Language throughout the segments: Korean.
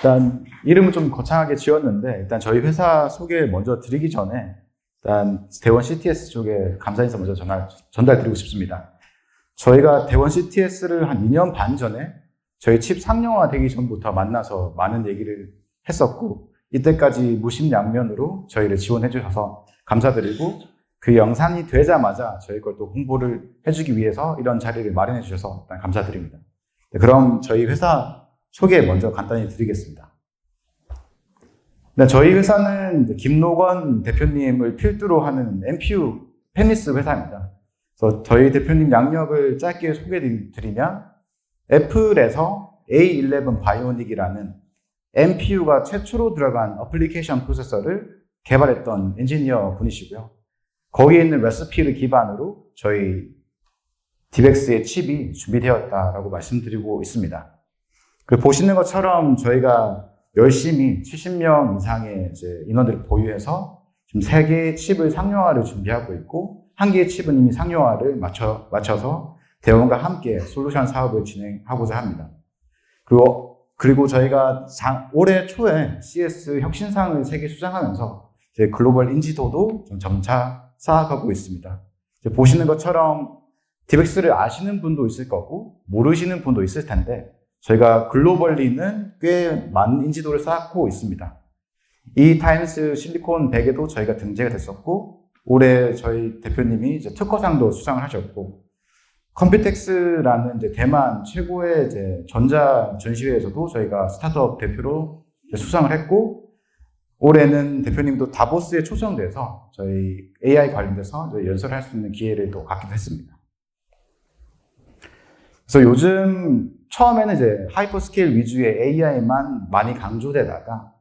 일단 이름은 좀 거창하게 지었는데 일단 저희 회사 소개 먼저 드리기 전에 일단 대원 CTS 쪽에 감사 인사 먼저 전달, 전달 드리고 싶습니다. 저희가 대원 CTS를 한 2년 반 전에 저희 칩 상용화 되기 전부터 만나서 많은 얘기를 했었고 이때까지 무심양면으로 저희를 지원해 주셔서 감사드리고 그 영상이 되자마자 저희 걸 또 홍보를 해주기 위해서 이런 자리를 마련해 주셔서 감사드립니다. 네, 그럼 저희 회사 소개 먼저 간단히 드리겠습니다. 네, 저희 회사는 김노건 대표님을 필두로 하는 MPU 페니스 회사입니다. 그래서 저희 대표님 양력을 짧게 소개해 드리면 애플에서 A11 바이오닉이라는 MPU가 최초로 들어간 어플리케이션 프로세서를 개발했던 엔지니어 분이시고요. 거기에 있는 레시피를 기반으로 저희 디벡스의 칩이 준비되었다라고 말씀드리고 있습니다. 그 보시는 것처럼 저희가 열심히 70명 이상의 이제 인원들을 보유해서 지금 3개의 칩을 상용화를 준비하고 있고 한 개의 칩은 이미 상용화를 맞춰, 맞춰서 대원과 함께 솔루션 사업을 진행하고자 합니다. 그리고, 그리고 저희가 장, 올해 초에 CS 혁신상을 3개 수상하면서 이제 글로벌 인지도도 좀 점차 쌓아가고 있습니다. 보시는 것처럼 디벡스를 아시는 분도 있을 거고 모르시는 분도 있을 텐데 저희가 글로벌리는 꽤 많은 인지도를 쌓고 있습니다. 이 타임스 실리콘 100에도 저희가 등재가 됐었고 올해 저희 대표님이 이제 특허상도 수상을 하셨고 컴퓨텍스라는 이제 대만 최고의 이제 전자 전시회에서도 저희가 스타트업 대표로 수상을 했고 올해는 대표님도 다보스에 초청돼서 저희 AI 관련돼서 저희 연설을 할수 있는 기회를 또 갖기도 했습니다. 그래서 요즘 처음에는 이제 하이퍼스케일 위주의 AI만 많이 강조되다가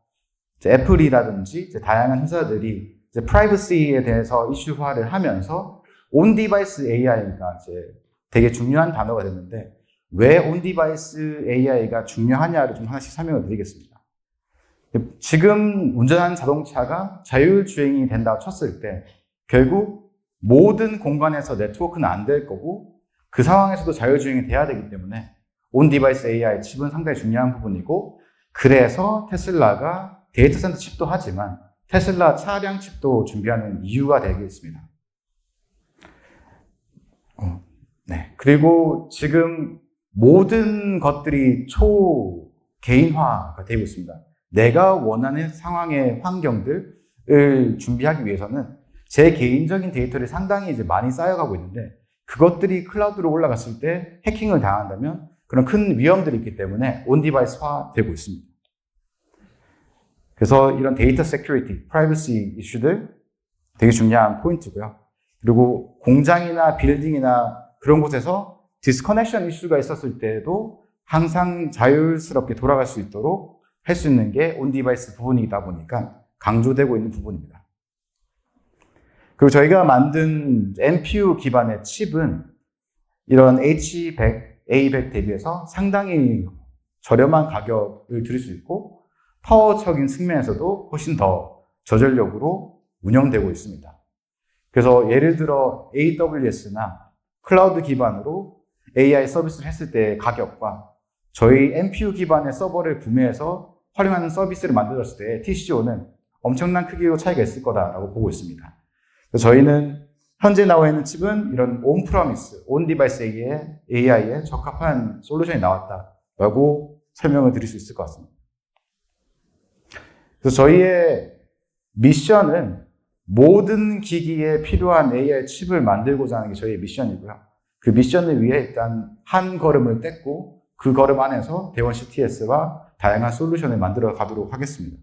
애플이라든지 이제 다양한 회사들이 이제 프라이버시에 대해서 이슈화를 하면서 온 디바이스 AI가 이제 되게 중요한 단어가 됐는데 왜 온 디바이스 AI가 중요하냐를 좀 하나씩 설명을 드리겠습니다. 지금 운전하는 자동차가 자율주행이 된다고 쳤을 때 결국 모든 공간에서 네트워크는 안 될 거고 그 상황에서도 자율주행이 돼야 되기 때문에 온 디바이스 AI 칩은 상당히 중요한 부분이고 그래서 테슬라가 데이터 센터 칩도 하지만 테슬라 차량 칩도 준비하는 이유가 되겠습니다. 어, 네. 그리고 지금 모든 것들이 초 개인화가 되고 있습니다. 내가 원하는 상황의 환경들을 준비하기 위해서는 제 개인적인 데이터를 상당히 이제 많이 쌓여가고 있는데 그것들이 클라우드로 올라갔을 때 해킹을 당한다면 그런 큰 위험들이 있기 때문에 온 디바이스화 되고 있습니다. 그래서 이런 데이터 세큐리티, 프라이버시 이슈들 되게 중요한 포인트고요. 그리고 공장이나 빌딩이나 그런 곳에서 디스커넥션 이슈가 있었을 때에도 항상 자율스럽게 돌아갈 수 있도록 할 수 있는 게 온 디바이스 부분이다 보니까 강조되고 있는 부분입니다. 그리고 저희가 만든 NPU 기반의 칩은 이런 H100, A100 대비해서 상당히 저렴한 가격을 들일 수 있고 파워적인 측면에서도 훨씬 더 저전력으로 운영되고 있습니다. 그래서 예를 들어 AWS나 클라우드 기반으로 AI 서비스를 했을 때의 가격과 저희 NPU 기반의 서버를 구매해서 활용하는 서비스를 만들었을 때 TCO는 엄청난 크기로 차이가 있을 거다라고 보고 있습니다. 저희는 현재 나와 있는 칩은 이런 온 프로미스, 온 디바이스에 AI에 적합한 솔루션이 나왔다라고 설명을 드릴 수 있을 것 같습니다. 그래서 저희의 미션은 모든 기기에 필요한 AI 칩을 만들고자 하는 게 저희의 미션이고요. 그 미션을 위해 일단 한 걸음을 뗐고 그 걸음 안에서 대원 CTS와 다양한 솔루션을 만들어 가도록 하겠습니다.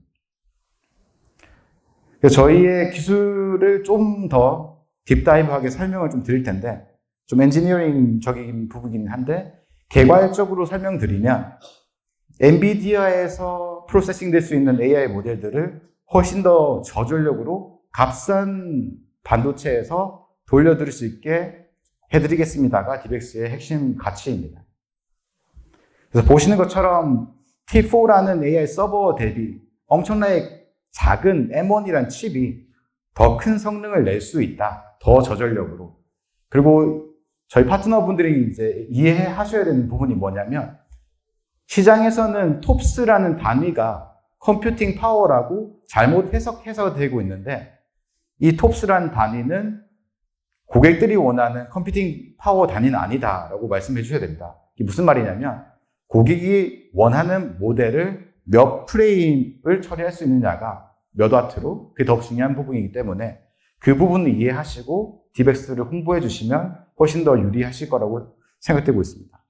저희의 기술을 좀 더 딥다이브하게 설명을 좀 드릴 텐데, 좀 엔지니어링적인 부분이긴 한데, 개괄적으로 설명드리면, 엔비디아에서 프로세싱 될 수 있는 AI 모델들을 훨씬 더 저전력으로 값싼 반도체에서 돌려드릴 수 있게 해드리겠습니다가 디벡스의 핵심 가치입니다. 그래서 보시는 것처럼 T4라는 AI 서버 대비 엄청나게 작은 M1이란 칩이 더 큰 성능을 낼 수 있다. 더 저전력으로. 그리고 저희 파트너분들이 이제 이해하셔야 되는 부분이 뭐냐면 시장에서는 톱스라는 단위가 컴퓨팅 파워라고 잘못 해석해서 되고 있는데 이 톱스라는 단위는 고객들이 원하는 컴퓨팅 파워 단위는 아니다라고 말씀해 주셔야 됩니다. 이게 무슨 말이냐면 고객이 원하는 모델을 몇 프레임을 처리할 수 있느냐가 몇 와트로 그게 더 중요한 부분이기 때문에 그 부분을 이해하시고 디백스를 홍보해 주시면 훨씬 더 유리하실 거라고 생각되고 있습니다.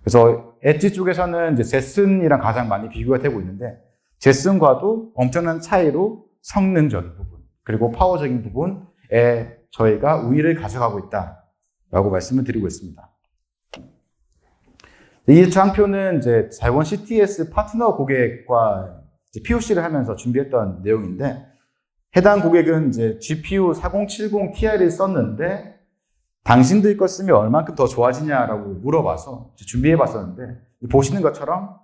그래서 엣지 쪽에서는 이제 제슨이랑 가장 많이 비교가 되고 있는데 제슨과도 엄청난 차이로 성능적인 부분 그리고 파워적인 부분에 저희가 우위를 가져가고 있다라고 말씀을 드리고 있습니다. 이 장표는 이제 자원 CTS 파트너 고객과 POC를 하면서 준비했던 내용인데 해당 고객은 이제 GPU 4070 Ti를 썼는데 당신들 거 쓰면 얼만큼 더 좋아지냐라고 물어봐서 준비해 봤었는데 보시는 것처럼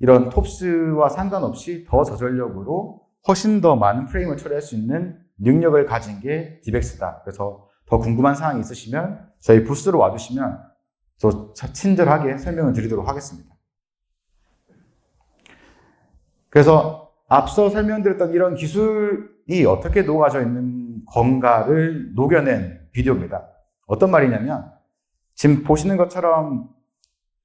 이런 톱스와 상관없이 더 저전력으로 훨씬 더 많은 프레임을 처리할 수 있는 능력을 가진 게 디벡스다. 그래서 더 궁금한 사항이 있으시면 저희 부스로 와주시면 더 친절하게 설명을 드리도록 하겠습니다. 그래서 앞서 설명드렸던 이런 기술이 어떻게 녹아져 있는 건가를 녹여낸 비디오입니다. 어떤 말이냐면 지금 보시는 것처럼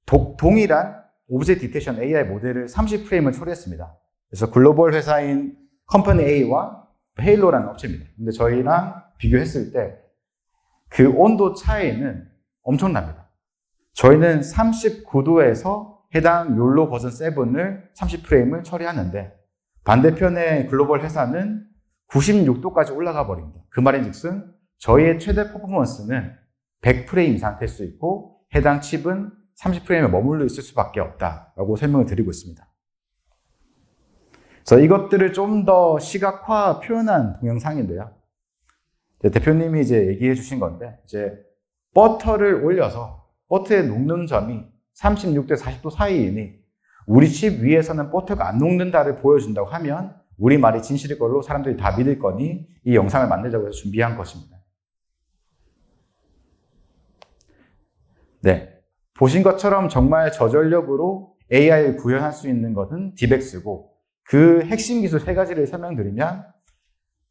도, 동일한 오브젝트 디텍션 AI 모델을 30프레임을 처리했습니다. 그래서 글로벌 회사인 컴퍼니 A와 헤일로라는 업체입니다. 근데 저희랑 비교했을 때 그 온도 차이는 엄청납니다. 저희는 39도에서 해당 욜로 버전 7을 30프레임을 처리하는데 반대편의 글로벌 회사는 96도까지 올라가 버립니다. 그 말인 즉슨 저희의 최대 퍼포먼스는 100프레임 이상 될 수 있고 해당 칩은 30프레임에 머물러 있을 수밖에 없다라고 설명을 드리고 있습니다. 그래서 이것들을 좀 더 시각화 표현한 동영상인데요. 대표님이 이제 얘기해 주신 건데, 이제 버터를 올려서 버터에 녹는 점이 36대 40도 사이이니 우리 칩 위에서는 버터가 안 녹는다를 보여준다고 하면 우리 말이 진실일 걸로 사람들이 다 믿을 거니 이 영상을 만들자고 해서 준비한 것입니다. 네. 보신 것처럼 정말 저전력으로 AI를 구현할 수 있는 것은 디벡스고 그 핵심 기술 세 가지를 설명드리면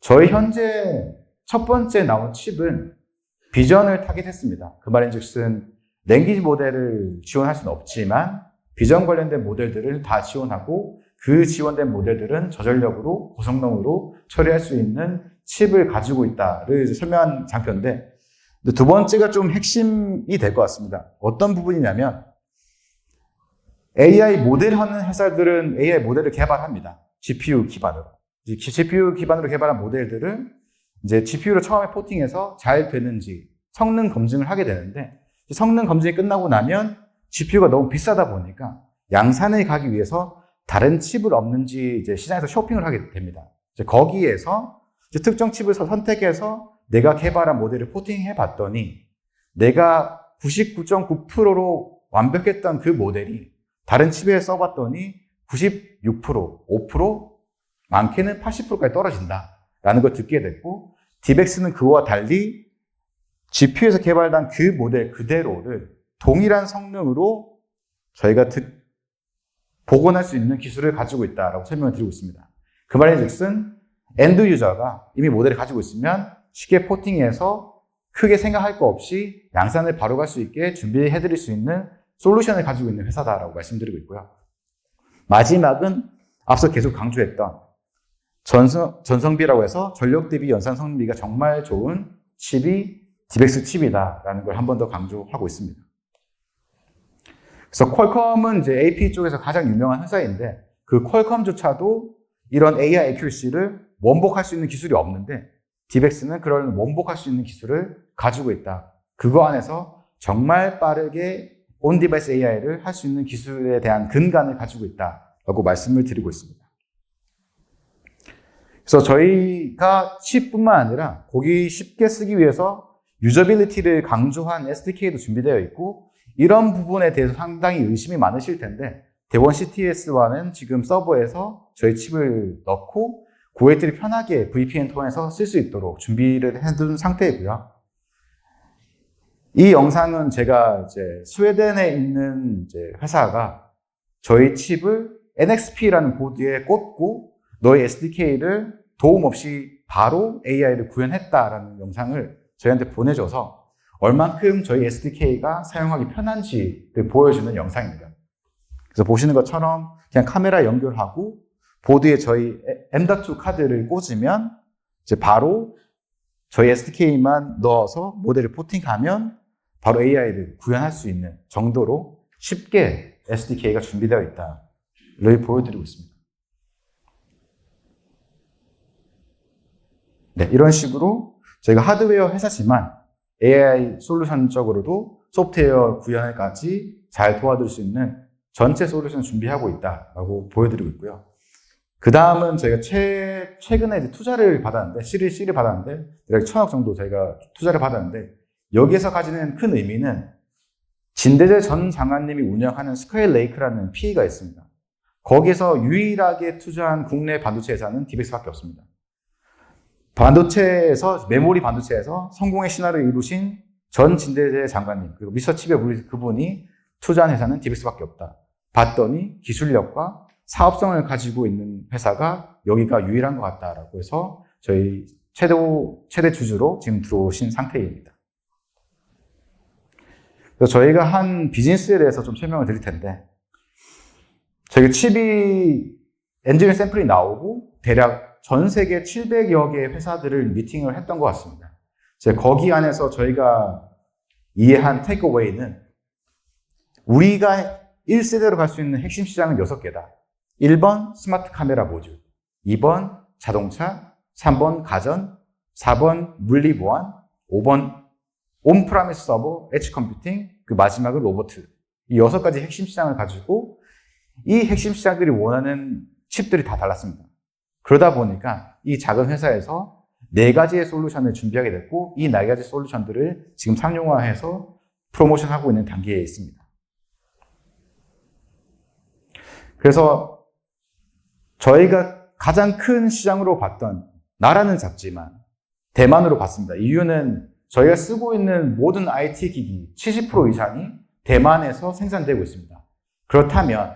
저희 현재 첫 번째 나온 칩은 비전을 타깃했습니다. 그 말인 즉슨 랭귀지 모델을 지원할 수는 없지만 비전 관련된 모델들을 다 지원하고 그 지원된 모델들은 저전력으로 고성능으로 처리할 수 있는 칩을 가지고 있다를 설명한 장표인데 두 번째가 좀 핵심이 될 것 같습니다. 어떤 부분이냐면 AI 모델 하는 회사들은 AI 모델을 개발합니다. GPU 기반으로. GPU 기반으로 개발한 모델들을 이제 GPU로 처음에 포팅해서 잘 되는지 성능 검증을 하게 되는데 성능 검증이 끝나고 나면 GPU가 너무 비싸다 보니까 양산에 가기 위해서 다른 칩을 없는지 이제 시장에서 쇼핑을 하게 됩니다. 이제 거기에서 이제 특정 칩을 선택해서 내가 개발한 모델을 포팅해 봤더니 내가 99.9%로 완벽했던 그 모델이 다른 칩에 써봤더니 96%, 5%, 많게는 80%까지 떨어진다. 라는 걸 듣게 됐고, 디벡스는 그와 달리 GPU에서 개발한 그 모델 그대로를 동일한 성능으로 저희가 듣, 복원할 수 있는 기술을 가지고 있다라고 설명을 드리고 있습니다. 그 말인 즉슨 엔드 유저가 이미 모델을 가지고 있으면 쉽게 포팅해서 크게 생각할 거 없이 양산을 바로 갈 수 있게 준비해 드릴 수 있는 솔루션을 가지고 있는 회사다라고 말씀드리고 있고요. 마지막은 앞서 계속 강조했던 전성, 전성비라고 해서 전력 대비 연산 성비가 정말 좋은 칩이 디벡스 칩이다라는 걸 한 번 더 강조하고 있습니다. 그래서 퀄컴은 이제 AP 쪽에서 가장 유명한 회사인데 그 퀄컴조차도 이런 AI accuracy를 원복할 수 있는 기술이 없는데 디벡스는 그런 원복할 수 있는 기술을 가지고 있다. 그거 안에서 정말 빠르게 온 디바이스 AI를 할 수 있는 기술에 대한 근간을 가지고 있다라고 말씀을 드리고 있습니다. 그래서 저희가 칩뿐만 아니라 고기 쉽게 쓰기 위해서 유저빌리티를 강조한 SDK도 준비되어 있고 이런 부분에 대해서 상당히 의심이 많으실 텐데 대원 CTS와는 지금 서버에서 저희 칩을 넣고 고객들이 편하게 VPN 통해서 쓸 수 있도록 준비를 해둔 상태이고요. 이 영상은 제가 이제 스웨덴에 있는 이제 회사가 저희 칩을 NXP라는 보드에 꽂고 너의 SDK를 도움 없이 바로 AI를 구현했다라는 영상을 저희한테 보내줘서 얼만큼 저희 SDK가 사용하기 편한지를 보여주는 영상입니다. 그래서 보시는 것처럼 그냥 카메라 연결하고 보드에 저희 M.2 카드를 꽂으면 이제 바로 저희 SDK만 넣어서 모델을 포팅하면 바로 AI를 구현할 수 있는 정도로 쉽게 SDK가 준비되어 있다를 보여드리고 있습니다. 네, 이런 식으로 저희가 하드웨어 회사지만 AI 솔루션적으로도 소프트웨어 구현까지 잘 도와줄 수 있는 전체 솔루션 준비하고 있다라고 보여드리고 있고요. 그 다음은 저희가 최, 최근에 이제 투자를 받았는데, C를, C를 받았는데, 대략 천억 정도 저희가 투자를 받았는데, 여기에서 가지는 큰 의미는 진대재 전 장관님이 운영하는 스퀘어 레이크라는 PE가 있습니다. 거기서 유일하게 투자한 국내 반도체 회사는 디백스밖에 없습니다. 반도체에서 메모리 반도체에서 성공의 신화를 이루신 전 진대재 장관님 그리고 미스터칩의 우리 그분이 투자한 회사는 디백스밖에 없다. 봤더니 기술력과 사업성을 가지고 있는 회사가 여기가 유일한 것 같다라고 해서 저희 최대 최대 주주로 지금 들어오신 상태입니다. 그래서 저희가 한 비즈니스에 대해서 좀 설명을 드릴 텐데 저희 칩이 엔지니어 샘플이 나오고 대략 전 세계 700여 개의 회사들을 미팅을 했던 것 같습니다. 이제 거기 안에서 저희가 이해한 테이크어웨이는 우리가 1세대로 갈 수 있는 핵심 시장은 6개다. 1번 스마트 카메라 모듈, 2번 자동차, 3번 가전, 4번 물리 보안, 5번 온프라미스 서버, 엣지 컴퓨팅, 그 마지막은 로보트. 이 여섯 가지 핵심 시장을 가지고 이 핵심 시장들이 원하는 칩들이 다 달랐습니다. 그러다 보니까 이 작은 회사에서 네 가지의 솔루션을 준비하게 됐고 이 네 가지 솔루션들을 지금 상용화해서 프로모션하고 있는 단계에 있습니다. 그래서 저희가 가장 큰 시장으로 봤던 나라는 작지만 대만으로 봤습니다. 이유는 저희가 쓰고 있는 모든 IT 기기 70% 이상이 대만에서 생산되고 있습니다. 그렇다면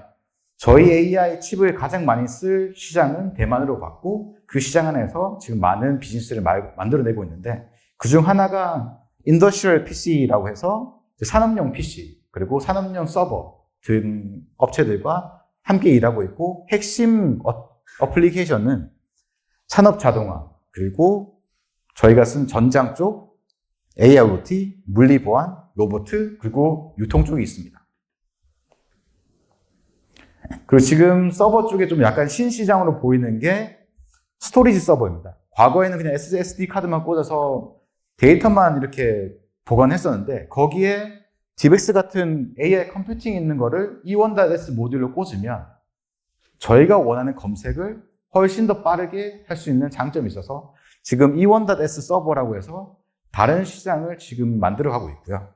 저희 AI 칩을 가장 많이 쓸 시장은 대만으로 봤고 그 시장 안에서 지금 많은 비즈니스를 만들어내고 있는데 그중 하나가 인더스트리얼 PC라고 해서 산업용 PC 그리고 산업용 서버 등 업체들과 함께 일하고 있고 핵심 어, 어플리케이션은 산업 자동화 그리고 저희가 쓴 전장 쪽 AIoT, 물리 보안, 로봇 그리고 유통 쪽이 있습니다. 그리고 지금 서버 쪽에 좀 약간 신시장으로 보이는 게 스토리지 서버입니다. 과거에는 그냥 SSD 카드만 꽂아서 데이터만 이렇게 보관했었는데 거기에 디백스 같은 AI 컴퓨팅 있는 거를 E1.S 모듈로 꽂으면 저희가 원하는 검색을 훨씬 더 빠르게 할 수 있는 장점이 있어서 지금 E1.S 서버라고 해서 다른 시장을 지금 만들어 가고 있고요.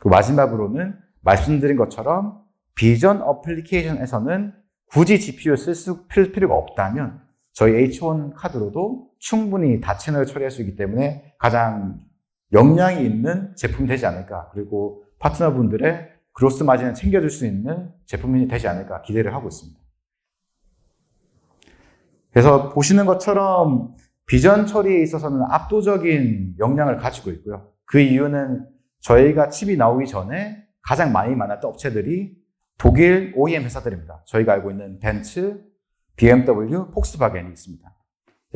그 마지막으로는 말씀드린 것처럼 비전 어플리케이션에서는 굳이 GPU 쓸 필요가 없다면 저희 H1 카드로도 충분히 다 채널 처리할 수 있기 때문에 가장 역량이 있는 제품이 되지 않을까. 그리고 파트너분들의 그로스 마진을 챙겨줄 수 있는 제품이 되지 않을까 기대를 하고 있습니다. 그래서 보시는 것처럼 비전 처리에 있어서는 압도적인 역량을 가지고 있고요. 그 이유는 저희가 칩이 나오기 전에 가장 많이 만났던 업체들이 독일 OEM 회사들입니다. 저희가 알고 있는 벤츠, BMW, 폭스바겐이 있습니다.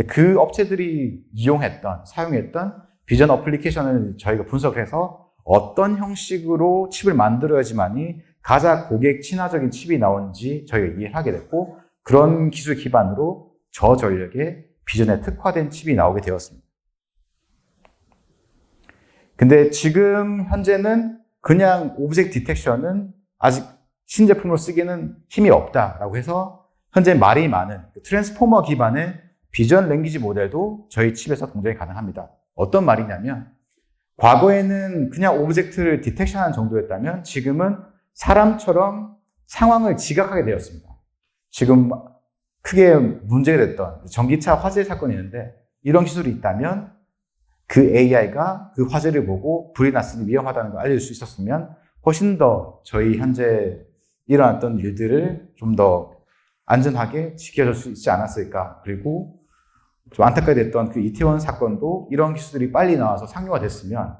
그 업체들이 이용했던, 사용했던 비전 어플리케이션을 저희가 분석을 해서 어떤 형식으로 칩을 만들어야지만이 가장 고객 친화적인 칩이 나오는지 저희가 이해하게 됐고 그런 기술 기반으로 저전력의 비전에 특화된 칩이 나오게 되었습니다. 근데 지금 현재는 그냥 오브젝트 디텍션은 아직 신제품으로 쓰기는 힘이 없다라고 해서 현재 말이 많은 그 트랜스포머 기반의 비전 랭귀지 모델도 저희 칩에서 동작이 가능합니다. 어떤 말이냐면 과거에는 그냥 오브젝트를 디텍션하는 정도였다면 지금은 사람처럼 상황을 지각하게 되었습니다. 지금 크게 문제가 됐던 전기차 화재 사건이 있는데 이런 기술이 있다면 그 AI가 그 화재를 보고 불이 났으니 위험하다는 걸 알려줄 수 있었으면 훨씬 더 저희 현재 일어났던 일들을 좀 더 안전하게 지켜줄 수 있지 않았을까. 그리고 좀 안타깝게 됐던 그 이태원 사건도 이런 기술들이 빨리 나와서 상용화 됐으면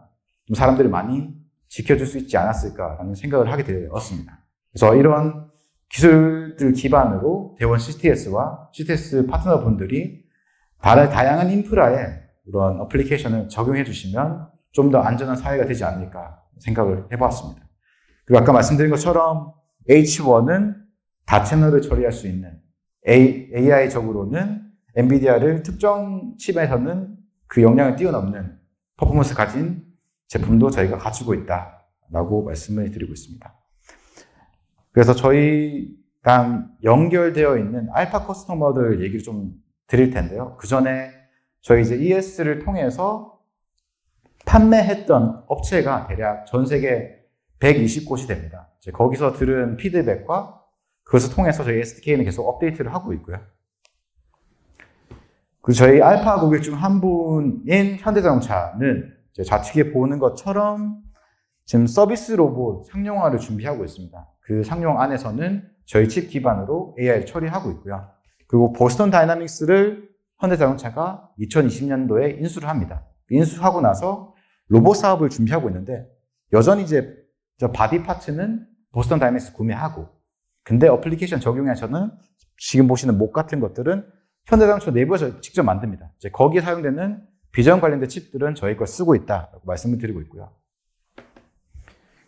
좀 사람들을 많이 지켜줄 수 있지 않았을까라는 생각을 하게 되었습니다. 그래서 이런 기술들 기반으로 대원 CTS와 CTS 파트너분들이 다양한 인프라에 이런 어플리케이션을 적용해 주시면 좀 더 안전한 사회가 되지 않을까 생각을 해보았습니다. 그리고 아까 말씀드린 것처럼 H1은 다채널을 처리할 수 있는 AI적으로는 엔비디아를 특정 칩에서는 그 역량을 뛰어넘는 퍼포먼스 가진 제품도 저희가 갖추고 있다라고 말씀을 드리고 있습니다. 그래서 저희랑 연결되어 있는 알파 커스터머들 얘기를 좀 드릴 텐데요. 그 전에 저희 이제 ES를 통해서 판매했던 업체가 대략 전 세계 120곳이 됩니다. 이제 거기서 들은 피드백과 그것을 통해서 저희 SDK는 계속 업데이트를 하고 있고요. 그 저희 알파 고객 중 한 분인 현대자동차는 좌측에 보는 것처럼 지금 서비스 로봇 상용화를 준비하고 있습니다. 그 상용 안에서는 저희 칩 기반으로 AI를 처리하고 있고요. 그리고 보스턴 다이나믹스를 현대자동차가 2020년도에 인수를 합니다. 인수하고 나서 로봇 사업을 준비하고 있는데 여전히 이제 저 바디 파츠는 보스턴 다이나믹스 구매하고 근데 어플리케이션 적용해서는 지금 보시는 목 같은 것들은 현대자동차 내부에서 직접 만듭니다. 이제 거기에 사용되는 비전 관련된 칩들은 저희 걸 쓰고 있다라고 말씀을 드리고 있고요.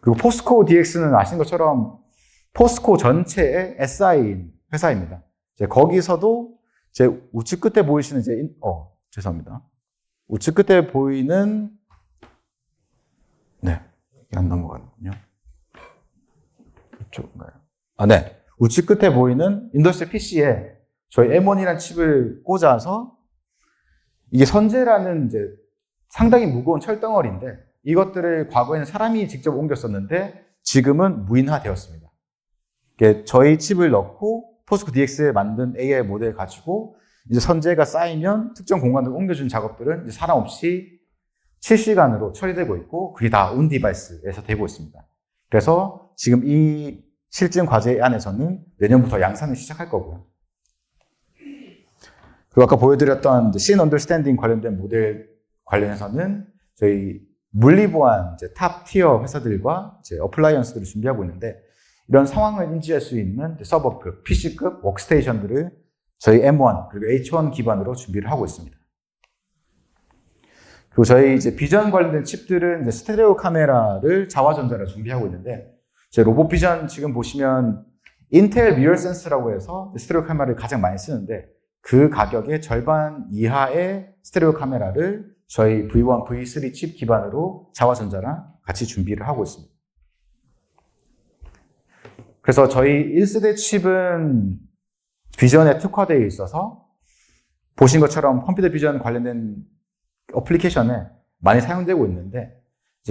그리고 포스코 DX는 아시는 것처럼 포스코 전체의 SI 회사입니다. 이제 거기서도 제 우측 끝에 보이시는 이제 인- 어 죄송합니다. 우측 끝에 보이는 네 안 넘어가는군요. 이쪽인가요? 아 네. 우측 끝에 보이는 인더스트리 PC에 저희 M1이라는 칩을 꽂아서 이게 선재라는 이제 상당히 무거운 철덩어리인데 이것들을 과거에는 사람이 직접 옮겼었는데 지금은 무인화되었습니다. 저희 칩을 넣고 포스코 DX에 만든 AI 모델 가지고 이제 선재가 쌓이면 특정 공간으로 옮겨주는 작업들은 사람 없이 실시간으로 처리되고 있고 그게 다 온 디바이스에서 되고 있습니다. 그래서 지금 이 실증 과제 안에서는 내년부터 양산을 시작할 거고요. 그리고 아까 보여드렸던 씬 언더스탠딩 관련된 모델 관련해서는 저희 물리보안 이제 탑 티어 회사들과 이제 어플라이언스들을 준비하고 있는데 이런 상황을 인지할 수 있는 서버급, PC급 워크스테이션들을 저희 M1 그리고 H1 기반으로 준비를 하고 있습니다. 그리고 저희 이제 비전 관련된 칩들은 이제 스테레오 카메라를 자화전자로 준비하고 있는데 제 로봇 비전 지금 보시면 인텔 미러 센스라고 해서 스테레오 카메라를 가장 많이 쓰는데 그 가격의 절반 이하의 스테레오 카메라를 저희 V1, V3 칩 기반으로 자화전자랑 같이 준비를 하고 있습니다. 그래서 저희 1세대 칩은 비전에 특화되어 있어서 보신 것처럼 컴퓨터 비전 관련된 어플리케이션에 많이 사용되고 있는데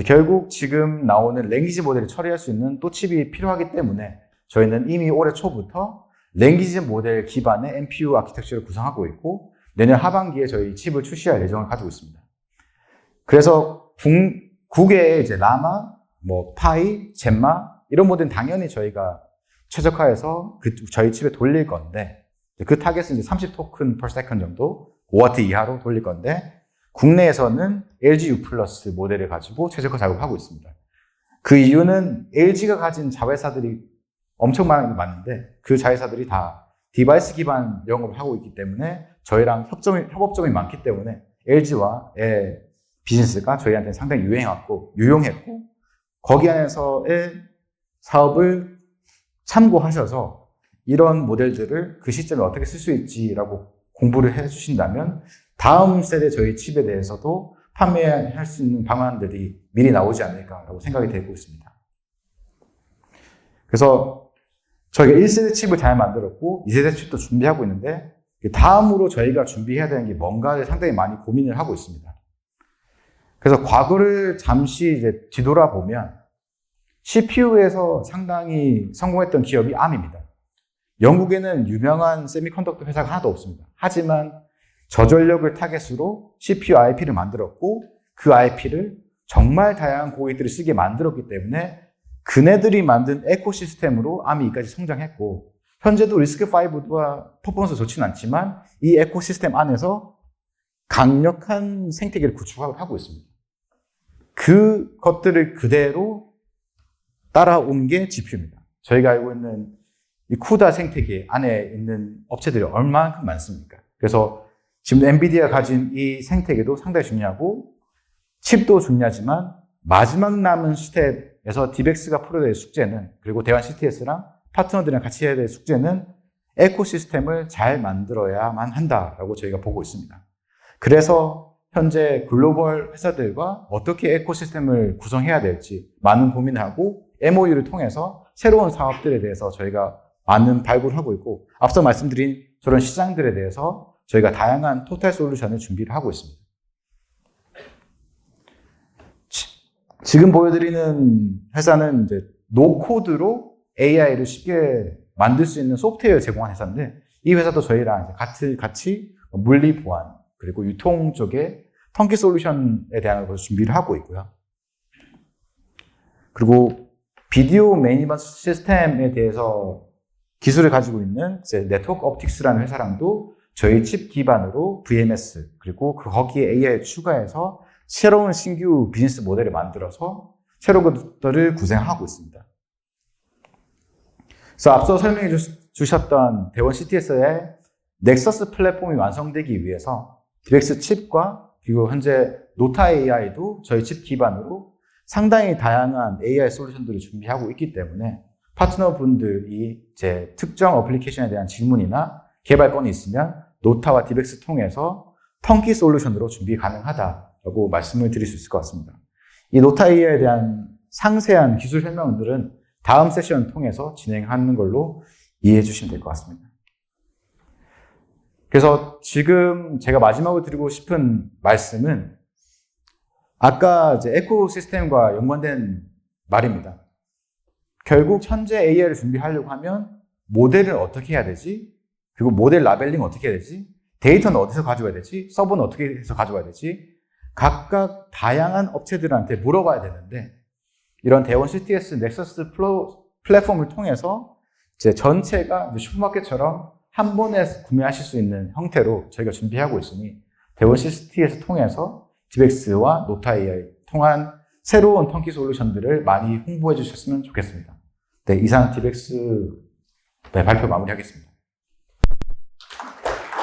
결국 지금 나오는 랭귀지 모델을 처리할 수 있는 또 칩이 필요하기 때문에 저희는 이미 올해 초부터 랭귀지 모델 기반의 NPU 아키텍처를 구성하고 있고 내년 하반기에 저희 칩을 출시할 예정을 가지고 있습니다. 그래서 국, 국외에 이제 라마, 뭐 파이, 젠마 이런 모델은 당연히 저희가 최적화해서 그 저희 칩에 돌릴 건데 그 타겟은 이제 30 토큰 per second 정도 5와트 이하로 돌릴 건데 국내에서는 LG U 플러스 모델을 가지고 최적화 작업하고 있습니다. 그 이유는 LG가 가진 자회사들이 엄청 많- 많은데 그 자회사들이 다 디바이스 기반 영업을 하고 있기 때문에 저희랑 협점이, 협업점이 많기 때문에 LG와의 비즈니스가 저희한테 상당히 유행했고 유용했고 거기 안에서의 사업을 참고하셔서 이런 모델들을 그 시점에 어떻게 쓸 수 있지라고 공부를 해 주신다면 다음 세대 저희 칩에 대해서도 판매할 수 있는 방안들이 미리 나오지 않을까라고 생각이 되고 있습니다. 그래서 저희가 1세대 칩을 잘 만들었고 2세대 칩도 준비하고 있는데 다음으로 저희가 준비해야 되는 게 뭔가를 상당히 많이 고민을 하고 있습니다. 그래서 과거를 잠시 이제 뒤돌아보면 CPU에서 상당히 성공했던 기업이 ARM입니다. 영국에는 유명한 세미컨덕터 회사가 하나도 없습니다. 하지만 저전력을 타겟으로 CPU IP를 만들었고 그 IP를 정말 다양한 고객들이 쓰게 만들었기 때문에 그네들이 만든 에코시스템으로 아미까지 성장했고 현재도 리스크5가 퍼포먼스 좋지는 않지만 이 에코시스템 안에서 강력한 생태계를 구축하고 있습니다. 그 것들을 그대로 따라온 게 GPU입니다. 저희가 알고 있는 이 쿠다 생태계 안에 있는 업체들이 얼마만큼 많습니까? 그래서 지금 엔비디아 가진 이 생태계도 상당히 중요하고 칩도 중요하지만 마지막 남은 스텝에서 디벡스가 풀어야 될 숙제는 그리고 대환 CTS랑 파트너들이랑 같이 해야 될 숙제는 에코시스템을 잘 만들어야만 한다라고 저희가 보고 있습니다. 그래서 현재 글로벌 회사들과 어떻게 에코시스템을 구성해야 될지 많은 고민을 하고 MOU를 통해서 새로운 사업들에 대해서 저희가 많은 발굴을 하고 있고 앞서 말씀드린 저런 시장들에 대해서 저희가 다양한 토탈 솔루션을 준비를 하고 있습니다. 지금 보여드리는 회사는 이제 노코드로 AI를 쉽게 만들 수 있는 소프트웨어를 제공한 회사인데 이 회사도 저희랑 같이, 같이 물리 보안 그리고 유통 쪽에 턴키 솔루션에 대한 것을 준비를 하고 있고요. 그리고 비디오 매니먼트 시스템에 대해서 기술을 가지고 있는 네트워크 옵틱스라는 회사랑도 저희 칩 기반으로 VMS 그리고 그 거기에 AI 추가해서 새로운 신규 비즈니스 모델을 만들어서 새로운 것들을 구생하고 있습니다. 그래서 앞서 설명해 주셨던 대원 CTS의 넥서스 플랫폼이 완성되기 위해서 디렉스 칩과 그리고 현재 노타 AI도 저희 칩 기반으로 상당히 다양한 AI 솔루션들을 준비하고 있기 때문에 파트너분들이 제 특정 어플리케이션에 대한 질문이나 개발 건이 있으면 노타와 디렉스 통해서 턴키 솔루션으로 준비 가능하다라고 말씀을 드릴 수 있을 것 같습니다. 이 노타 AI에 대한 상세한 기술 설명들은 다음 세션 통해서 진행하는 걸로 이해해 주시면 될 것 같습니다. 그래서 지금 제가 마지막으로 드리고 싶은 말씀은 아까 이제 에코시스템과 연관된 말입니다. 결국 현재 AI를 준비하려고 하면 모델을 어떻게 해야 되지? 그리고 모델 라벨링 어떻게 해야 되지? 데이터는 어디서 가져와야 되지? 서버는 어떻게 해서 가져와야 되지? 각각 다양한 업체들한테 물어봐야 되는데 이런 대원 CTS 넥서스 플랫폼을 통해서 이제 전체가 슈퍼마켓처럼 한 번에 구매하실 수 있는 형태로 저희가 준비하고 있으니 대원 CTS 통해서 디벡스와 노타 AI 통한 새로운 턴키 솔루션들을 많이 홍보해 주셨으면 좋겠습니다. 네, 이상 디벡스 네, 발표 마무리하겠습니다.